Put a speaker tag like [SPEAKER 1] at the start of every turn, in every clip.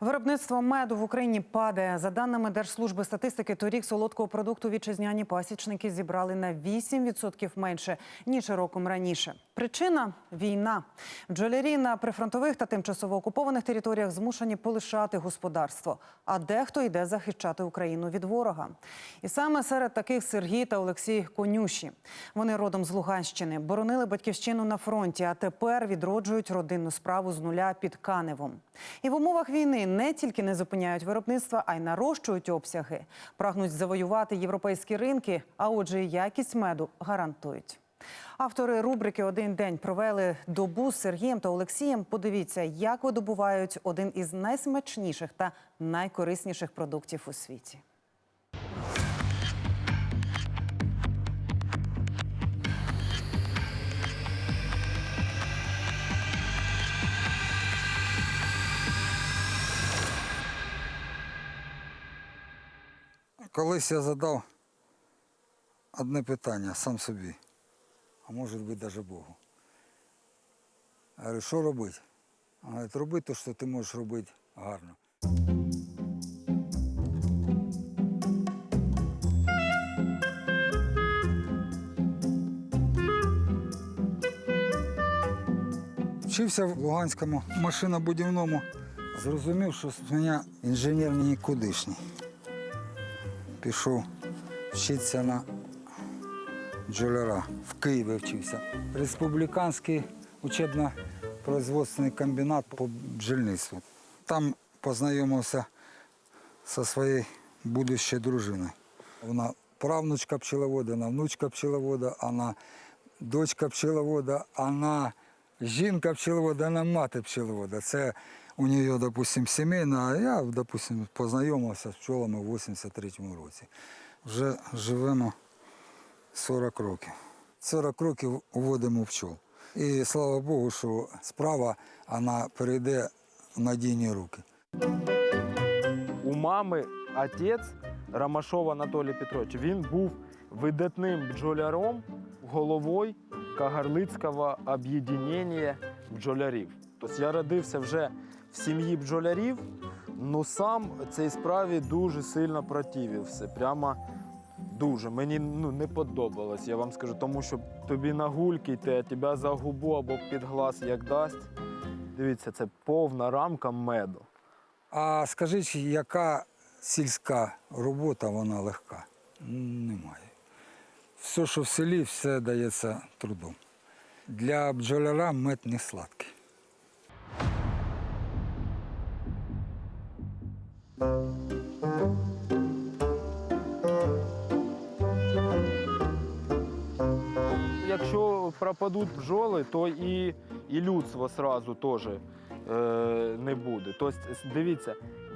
[SPEAKER 1] Виробництво меду в Україні падає. За даними Держслужби статистики, торік солодкого продукту вітчизняні пасічники зібрали на 8% менше ніж роком раніше. Причина війна. Бджолярі на прифронтових та тимчасово окупованих територіях змушені полишати господарство. А дехто йде захищати Україну від ворога. І саме серед таких Сергій та Олексій Конюші. Вони родом з Луганщини, боронили батьківщину на фронті, а тепер відроджують родинну справу з нуля під Каневом. І в умовах війни не тільки не зупиняють виробництва, а й нарощують обсяги. Прагнуть завоювати європейські ринки, а отже, якість меду гарантують. Автори рубрики Один день провели добу з Сергієм та Олексієм. Подивіться, як видобувають один із найсмачніших та найкорисніших продуктів у світі.
[SPEAKER 2] Колись я задав одне питання сам собі, а може бути навіть Богу. Я говорю, що робити? А говорить, роби те, що ти можеш робити гарно. Вчився в Луганському машинобудівному, зрозумів, що з мене інженер нікудишній пішов вчитися на бджоляра. В Києві вчився. Республіканський учебно-производственний комбінат по бджільництву. Там познайомився зі своєю будущою дружиною. Вона правнучка пчеловода, вона внучка пчеловода, вона дочка пчеловода, вона жінка пчеловода, вона мати пчеловода. Це у неї, допустим, сімейна, а я, допустим, познайомився з пчолами в 83-му році. Вже живемо 40 років. 40 років уводимо пчол. І слава Богу, що справа вона перейде в надійні руки.
[SPEAKER 3] У мами отець Ромашов Анатолій Петрович, він був видатним бджоляром, головою Кагарлицького об'єднання бджолярів. Тобто я родився вже в сім'ї бджолярів, але сам цій справі дуже сильно противився. Прямо дуже. Мені ну, не подобалось, я вам скажу, тому що тобі на гульки йти, а тебе за губу або під глаз як дасть. Дивіться, це повна рамка меду.
[SPEAKER 2] А скажіть, яка сільська робота, вона легка? Немає. Все, що в селі, все дається трудом. Для бджоляра мед не сладкий.
[SPEAKER 3] Якщо пропадуть бджоли, то і, і людство сразу теж е, не буде. Тобто, дивіться,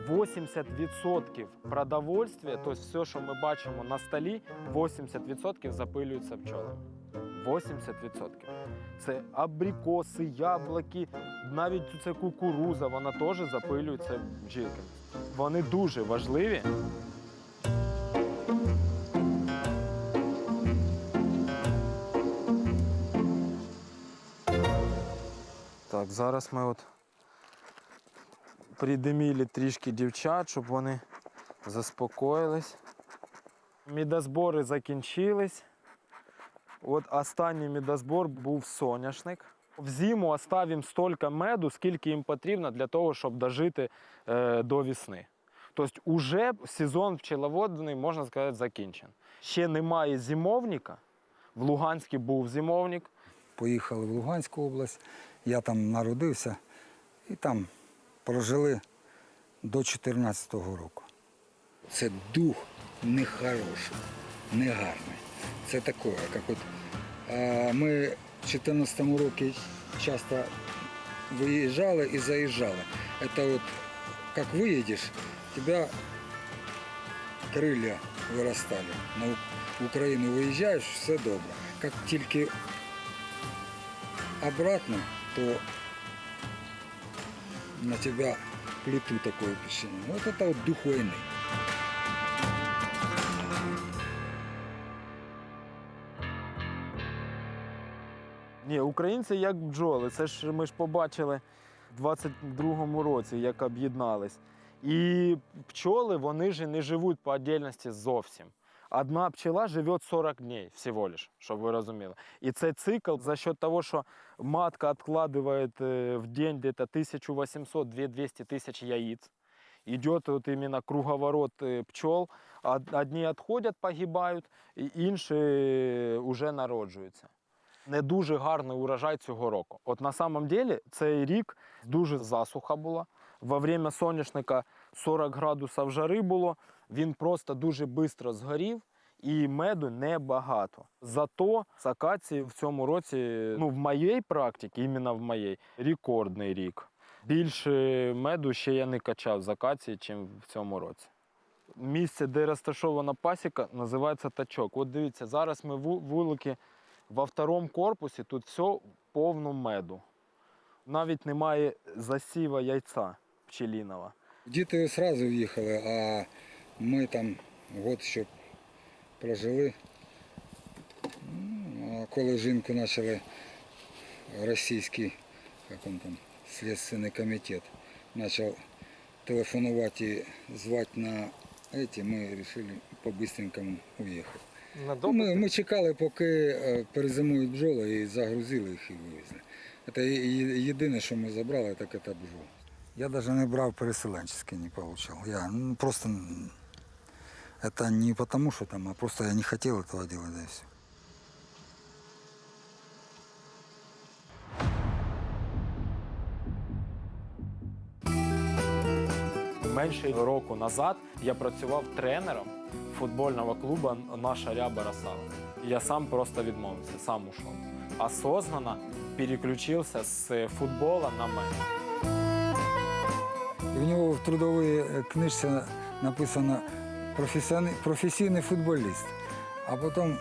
[SPEAKER 3] 80% продовольствия, тобто все, що ми бачимо на столі, 80% запилюється пчолами. 80%. Це абрикоси, яблуки, навіть це кукуруза, вона теж запилюється бджілками. Вони дуже важливі. Так, зараз ми от придиміли трішки дівчат, щоб вони заспокоїлись. Мідозбори закінчились. От останній мідозбор був соняшник. В зиму оставимо стільки меду, скільки їм потрібно для того, щоб дожити е, до весни. Тобто уже сезон пчеловодний, можна сказати, закінчений. Ще немає зимовника. В Луганську був зимовник.
[SPEAKER 2] Поїхали в Луганську область, я там народився і там прожили до 14-го року. Це дух нехороший, негарний. Це таке, як от ми в 14-му році часто виїжджали і заїжджали. Це от як виїдеш, тебе крилля виростали. На Україну виїжджаєш, все добре. Як тільки обратно, то на тебя плиту такое впечатление. Вот это вот дух войны.
[SPEAKER 3] Ні, українці як бджоли. Це ж ми ж побачили в 22-му році, як об'єднались. І пчоли вони ж не живуть по отдельності зовсім. Одна пчела живе 40 днів всього лиш, щоб ви розуміли. І цей цикл за счет того, що матка відкладає е, в день где-то 1800-2200 тисяч яиц. Идет вот именно круговорот э, пчел. Од- Одні відходять, погибають, інші вже народжуються. Не дуже гарний урожай цього року. От на самом деле цей рік дуже засуха була. Во время соняшника 40 градусів жари було. Він просто дуже швидко згорів і меду небагато. Зато з акації в цьому році, ну в моїй практиці, іменно в моїй, рекордний рік. Більше меду ще я не качав з акації, ніж в цьому році. Місце, де розташована пасіка, називається тачок. От дивіться, зараз ми ву- вулики во второму корпусі, тут все повно меду. Навіть немає засіва яйця пчеліного.
[SPEAKER 2] Діти одразу в'їхали, а ми там год щоб прожили. Ну, А коли жінку почали російський, як він там, слідственний комітет, почав телефонувати і звати на эти, ми вирішили по-бистренькому уїхати. Ну, Ми, ми чекали, поки е, перезимують бджоли і загрузили їх і вивезли. Це єдине, що ми забрали, так це бджоли. Я навіть не брав переселенческий, не получал. Я ну, просто это не потому, что там, а просто я не хотел этого делать, да и все.
[SPEAKER 3] Менше року назад я працював тренером футбольного клубу Наша ряба Росала. Я сам просто відмовився, сам ушов. Осознанно переключився з футбола на мене.
[SPEAKER 2] І в нього в трудовій е, книжці написано професіони- професійний футболіст. А потім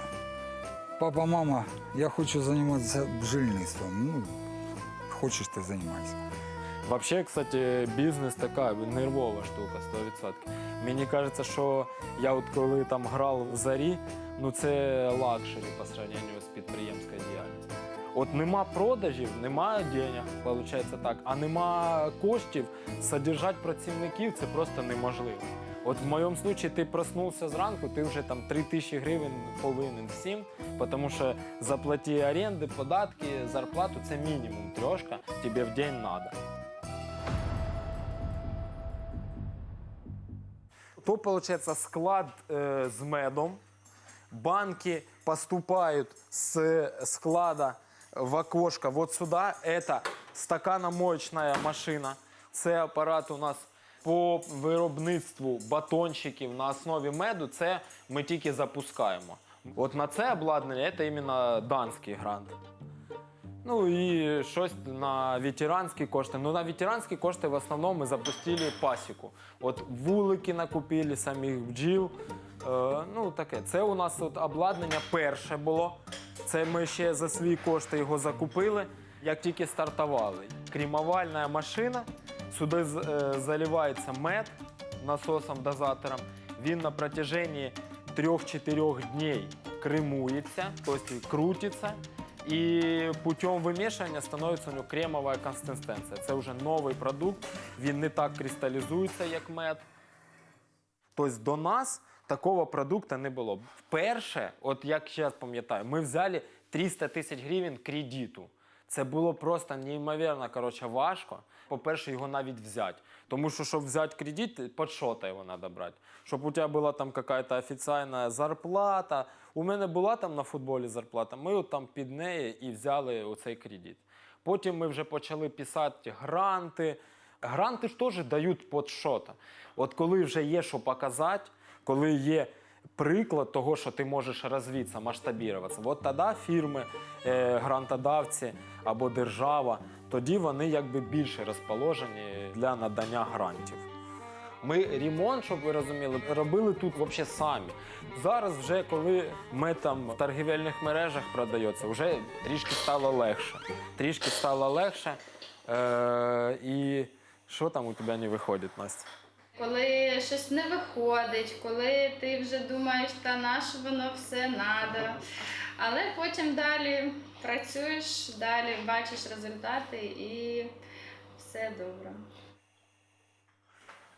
[SPEAKER 2] папа, мама, я хочу займатися бджільництвом. Ну, хочеш ти займайся.
[SPEAKER 3] Вообще, кстати, бізнес така нервова штука, 100%. Мені кажеться, що я от коли там грав в зарі, ну це лакшері по сравненню з підприємською діяльністю. От нема продажів, немає денег, виходить так, а нема коштів, содержати працівників це просто неможливо. От в моєму випадку ти проснувся зранку, ти вже там 3 тисячі гривень повинен всім, тому що заплати оренди, податки, зарплату це мінімум трошка, тобі в день треба. То, получается, склад э, с медом. Банки поступают с склада в окошко вот сюда. Это стаканомоечная машина. Це апарат у нас по виробництву батончиків на основі меду. Це ми тільки запускаємо. От на це обладнання це іменно данський грант. Ну і щось на ветеранські кошти. Ну на ветеранські кошти в основному ми запустили пасіку. От вулики накупили самих бджіл. Е, ну таке. Це у нас от обладнання перше було. Це ми ще за свої кошти його закупили, як тільки стартували. Крімовальна машина. Сюди е, заливається мед насосом-дозатором. Він на протяжении 3-4 днів кремується, тобто крутиться. І путем вимішування становиться у нього кремова консистенція. Це вже новий продукт, він не так кристалізується, як мед. Тобто до нас такого продукту не було. Вперше, от як зараз пам'ятаю, ми взяли 300 тисяч гривень кредиту. Це було просто неймовірно коротше, важко. По-перше, його навіть взяти. Тому що, щоб взяти кредит, під що-то його треба брати. Щоб у тебе була там якась офіційна зарплата. У мене була там на футболі зарплата, ми от там під неї і взяли оцей кредит. Потім ми вже почали писати гранти. Гранти ж теж дають під що-то. От коли вже є що показати, коли є приклад того, що ти можеш розвитися, масштабуватися, от тоді фірми, е, грантодавці або держава, тоді вони якби більше розположені для надання грантів. Ми ремонт, щоб ви розуміли, робили тут взагалі самі. Зараз, вже коли ми там в торгівельних мережах продається, вже трішки стало легше. Трішки стало легше. Е, і що там у тебе не виходить, Настя?
[SPEAKER 4] Коли щось не виходить, коли ти вже думаєш, та на що воно все надо. Але потім далі працюєш, далі бачиш результати і все добре.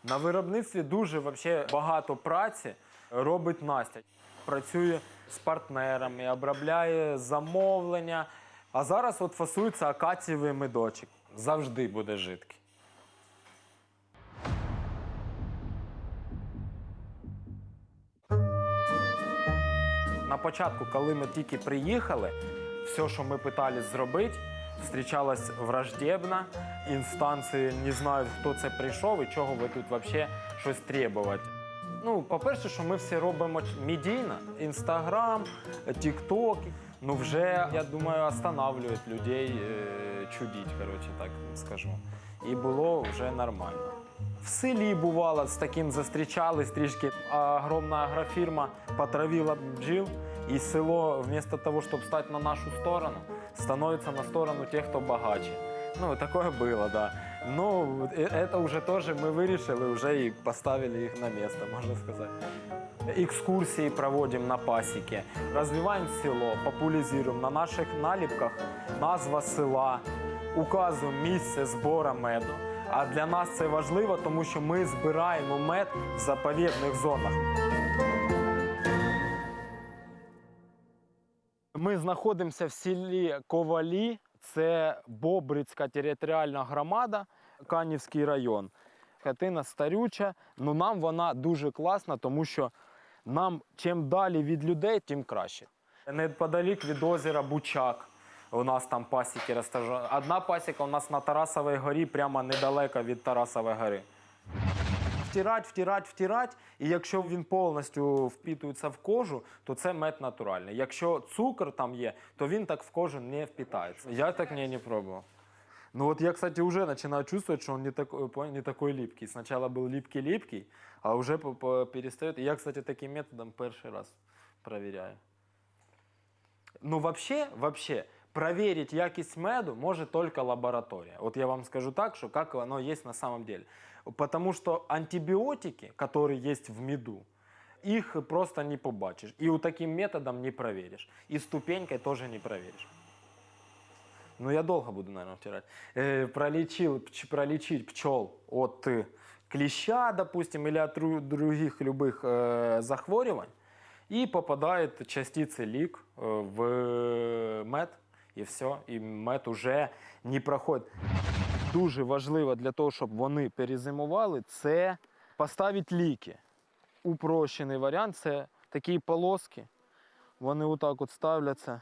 [SPEAKER 3] На виробництві дуже вообще багато праці робить Настя. Працює з партнерами, обробляє замовлення. А зараз от фасується акацієвий медочок. Завжди буде жидкий. На початку, коли ми тільки приїхали, все, що ми питались зробити, зустрічалось враждебно. Інстанції не знають, хто це прийшов і чого ви тут взагалі щось требувати. Ну, по-перше, що ми всі робимо медійно. Інстаграм, Тікток. Ну, вже, я думаю, останавливають людей е, чудіть, коротше, так скажу. І було вже нормально. В селі бувало з таким зустрічались трішки. А Огромна агрофірма потравила бджіл, і село, вместо того, щоб стати на нашу сторону, становиться на сторону тих, хто багаче. Ну, такое было, да. Ну, э, это уже тоже мы вирішили, уже и поставили их на место, можно сказать. Экскурсии проводим на пасеке, развиваем село, популяризуем на наших наліпках назва села, указуємо місце збору меду. А для нас це важливо, тому що ми збираємо мед в заповідних зонах. Ми знаходимося в селі Ковалі, це Бобрицька територіальна громада, Канівський район. Хатина старюча, але нам вона дуже класна, тому що нам чим далі від людей, тим краще. Неподалік від озера Бучак. У нас там пасіки розташовані. Одна пасіка у нас на Тарасовій горі, прямо недалеко від Тарасової гори втирать, втирать, втирать. І якщо він повністю впітується в кожу, то це мед натуральний. Якщо цукор там є, то він так в кожу не впітається. Я так не, не пробував. Ну вот я, кстати, уже начинаю чувствовать, что он не такой, не такой липкий. Сначала был липкий-липкий, а перестает. И я, кстати, таким методом первый раз проверяю. Ну, вообще, вообще, проверить якість меду может только лаборатория. Вот я вам скажу так, что как оно есть на самом деле. Потому что антибиотики, которые есть в меду, их просто не побачишь. И у таким методом не проверишь. И ступенькой тоже не проверишь. Ну, я долго буду, наверное, втирать. Э, пролечил, пч- пролечить пчел от э, клеща, допустим, или от ру- других любых э, захворювань, и попадает частицы лик э, в мед, і все, і мед уже не проходить. Дуже важливо для того, щоб вони перезимували, це поставити ліки. Упрощений варіант це такі полоски. Вони отак от ставляться.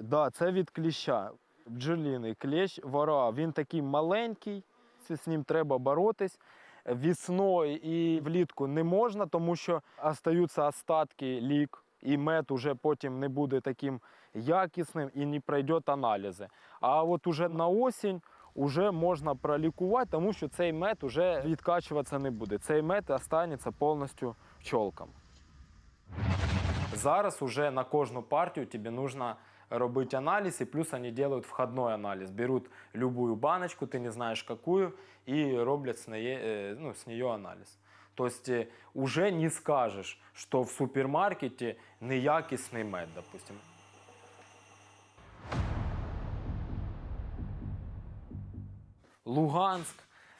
[SPEAKER 3] Да, це від кліща. Бджоліний клещ, вора. Він такий маленький, з ним треба боротись. Вісною і влітку не можна, тому що остаються остатки лік, і мед уже потім не буде таким якісним і не пройде аналізи. А от уже на осінь уже можна пролікувати, тому що цей мед уже відкачуватися не буде. Цей мед останеться повністю пчолкам. Зараз уже на кожну партію тобі нужно робити аналіз, і плюс вони роблять входной аналіз. Беруть любую баночку, ти не знаєш какую, і роблять з неї, е, ну, з неї аналіз. Тобто е, уже не скажеш, що в супермаркеті неякісний мед, допустим. Луганск,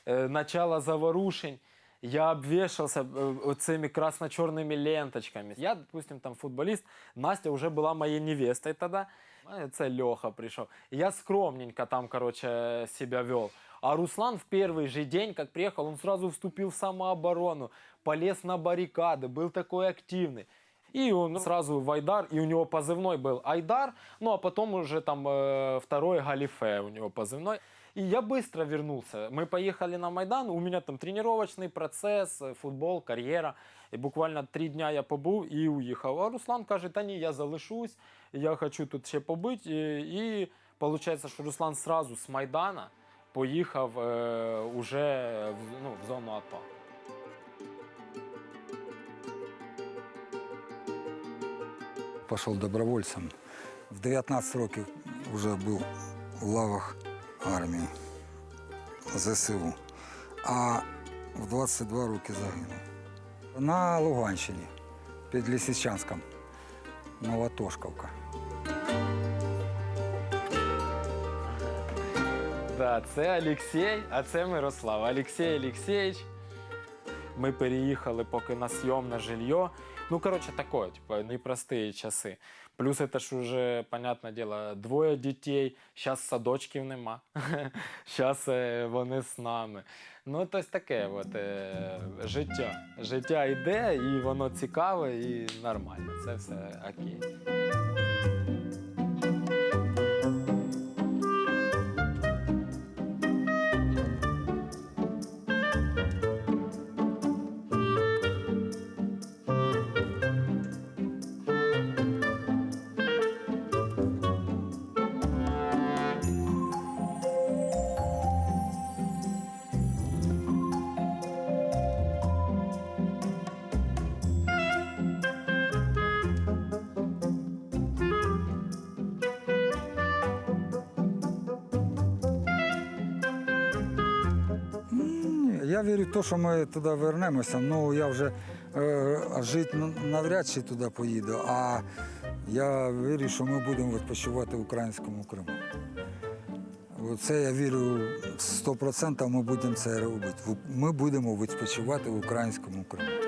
[SPEAKER 3] э, начало заворушень. Я обвешался э, цими красно-черными ленточками. Я, допустим, там футболист, Настя уже была моей невестой тогда. А Це Леха пришел. Я скромненько там, короче, себя вел. А Руслан в первый же день, как приехал, он сразу вступил в самооборону, полез на баррикады, был такой активный. И он сразу в Айдар, и у него позывной был Айдар, ну а потом уже там э, второй Галифе у него позывной. И я быстро вернулся. Мы поехали на Майдан, у меня там тренировочный процесс, э, футбол, карьера. І буквально три дня я побув і уїхав. А Руслан каже, та ні, я залишусь, я хочу тут ще побити. І, і виходить, що Руслан сразу з Майдана поїхав е, уже в, ну, в зону АТО.
[SPEAKER 2] Пішов добровольцем. В 19 років вже був у лавах армії ЗСУ. А в 22 роки загинув. На Луганщині, під Лисичанськом, Новотошковка.
[SPEAKER 3] Да, це Олексій, а це Мирослав. Олексій Олексійович. Ми переїхали поки на зйомне жилье. Ну, коротше, таке, типа, непрості часи. Плюс це ж уже, понятное дело, двоє дітей, зараз садочків нема. Зараз вони з нами. Ну, тобто таке от, е, життя. Життя йде, і воно цікаве, і нормально. Це все окей.
[SPEAKER 2] Я вірю в те, що ми туди вернемося. Ну я вже е, жити навряд чи туди поїду. А я вірю, що ми будемо відпочивати в українському Криму. Це я вірю 100% ми будемо це робити. Ми будемо відпочивати в українському Криму.